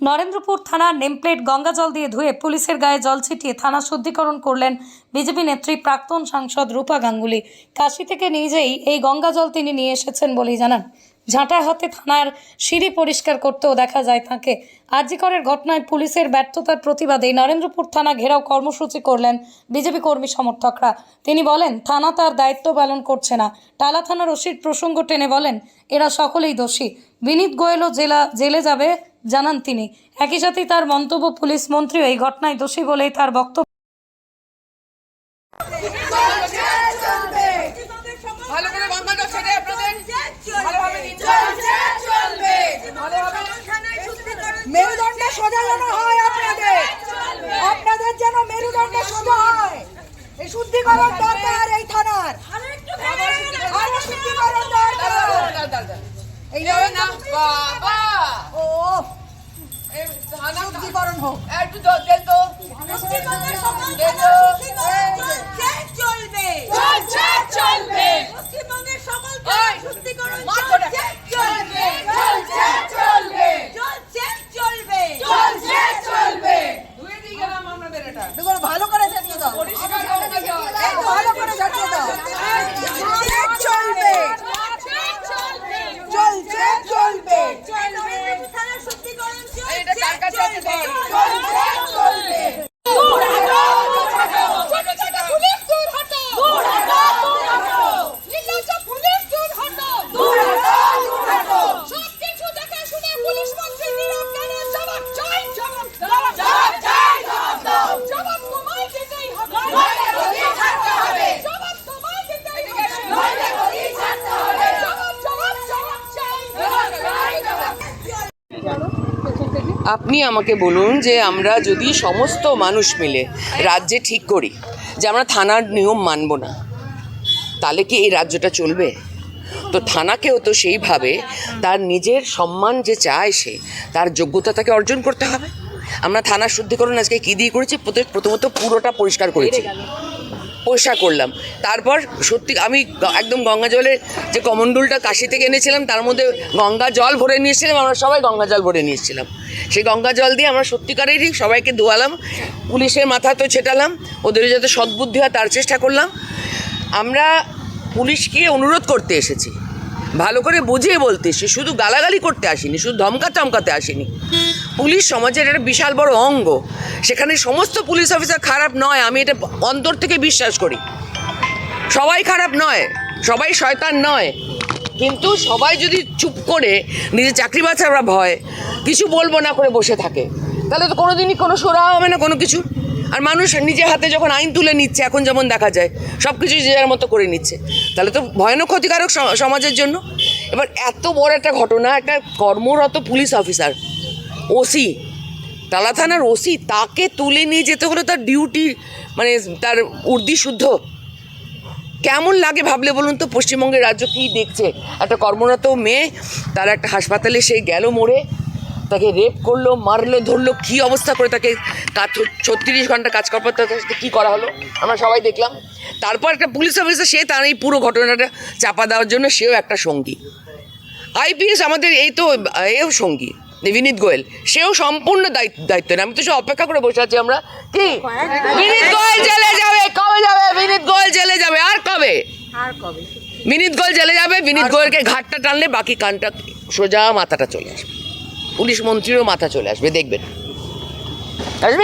নরেন্দ্রপুর থানার নেমপ্লেট গঙ্গা জল দিয়ে ধুয়ে পুলিশের গায়ে জল ছিটিয়ে থানা শুদ্ধিকরণ করলেন বিজেপি নেত্রী প্রাক্তন সাংসদ রূপা গাঙ্গুলি। কাশি থেকে নিজেই এই গঙ্গা জল তিনি নিয়ে এসেছেন বলেই জানান। ঝাঁটা হাতে থানার সিঁড়ি পরিষ্কার করতেও দেখা যায় তাকে। আরজিকরের ঘটনায় পুলিশের ব্যর্থতার প্রতিবাদে নরেন্দ্রপুর থানা ঘেরাও কর্মসূচি করলেন বিজেপি কর্মী সমর্থকরা। তিনি বলেন, থানা তার দায়িত্ব পালন করছে না। টালা থানার ওসির প্রসঙ্গ টেনে বলেন, এরা সকলেই দোষী। বিনীত গোয়েলও জেলা, জেলে যাবে জানান তিনি। একই সাথে তার মন্তব্য পুলিশ মন্ত্রীও এই ঘটনায় দোষী বলেই তার বক্তব্য আপনাদের ভালোভাবে দিন। মেরুদণ্ড সোজা যেন হয় আপনাদের। আপনাদের যেন মেরুদণ্ড সোজা হয়। এই শুদ্ধিকরণ দরকার এই থানার। আরও শুদ্ধিকরণ দরকার। না বাবা এই ধানা হোক। একটু দ- তো। আপনি আমাকে বলুন যে আমরা যদি সমস্ত মানুষ মিলে রাজ্যে ঠিক করি যে আমরা থানার নিয়ম মানব না, তাহলে কি এই রাজ্যটা চলবে? তো থানাকেও তো সেইভাবে তার নিজের সম্মান যে চায় সে, তার যোগ্যতা তাকে অর্জন করতে হবে। আমরা থানার শুদ্ধিকরণ আজকে কী দিয়ে করেছি? প্রথমে- প্রথমত পুরোটা পরিষ্কার করেছি। পরিষ্কার করলাম। তারপর সত্যি আমি একদম গঙ্গা জলের যে কমণ্ডলটা কাশি থেকে এনেছিলাম, তার মধ্যে গঙ্গা জল ভরে নিয়েছিলাম আমরা সবাই গঙ্গা জল ভরে নিয়েছিলাম সেই গঙ্গা জল দিয়ে আমরা সত্যিকারেরই সবাইকে ধোয়ালাম পুলিশের মাথা তো ছেটালাম, ওদের যাতে সদ্বুদ্ধি হয় তার চেষ্টা করলাম। আমরা পুলিশকে অনুরোধ করতে এসেছি। ভালো করে বুঝিয়ে বলতে এসেছি, শুধু গালাগালি করতে আসিনি, শুধু ধমকা চমকাতে আসিনি। পুলিশ সমাজের একটা বিশাল বড় অঙ্গ। সেখানে সমস্ত পুলিশ অফিসার খারাপ নয়, আমি এটা অন্তর থেকে বিশ্বাস করি। সবাই খারাপ নয়, সবাই শয়তান নয়। কিন্তু সবাই যদি চুপ করে নিজের চাকরি বাঁচাবার ভয় কিছু বলব না করে বসে থাকে। তাহলে তো কোনো দিনই কোনো সোরা হবে না কোনো কিছু। আর মানুষ নিজের হাতে যখন আইন তুলে নিচ্ছে, এখন যেমন দেখা যায় সব কিছু যে যার মতো করে নিচ্ছে। তাহলে তো ভয়ানক ক্ষতিকারক সমাজের জন্য। এবার এত বড় একটা ঘটনা, একটা কর্মরত পুলিশ অফিসার, ওসি, তালা থানার ওসি, তাকে তুলে নিয়ে যেতে হলো তার ডিউটি মানে তার উর্দি শুদ্ধ কেমন লাগে ভাবলে বলুন তো? পশ্চিমবঙ্গের রাজ্য কী দেখছে? একটা কর্মরত মেয়ে, তার একটা হাসপাতালে সেই গেল মোড়ে তাকে রেপ করল, মারলো, ধরলো, কী অবস্থা করে তাকে কাজ ছত্রিশ ঘণ্টা কাজ করার সাথে কী করা হলো? আমরা সবাই দেখলাম। তারপর একটা পুলিশ অফিসার সে তার এই পুরো ঘটনাটা চাপা দেওয়ার জন্য সেও একটা সঙ্গী। আইপিএস আমাদের এই তো, এও সঙ্গী। বিনীত গোয়েল। সেও সম্পূর্ণ দায়িত্ব দায়িত্ব নেই আমি তো সে অপেক্ষা করে বসে আছি আমরা। কি? বিনীত গোয়েল জেলে যাবে। কবে যাবে? বিনীত গোয়েল জেলে যাবে। আর কবে? আর কবে? বিনীত গোয়েল জেলে যাবে। বিনীত গোয়েলকে ঘাটটা টানলে বাকি কানটা সোজা মাথাটা চলে আসবে। পুলিশ মন্ত্রীরও মাথা চলে আসবে। দেখবেন।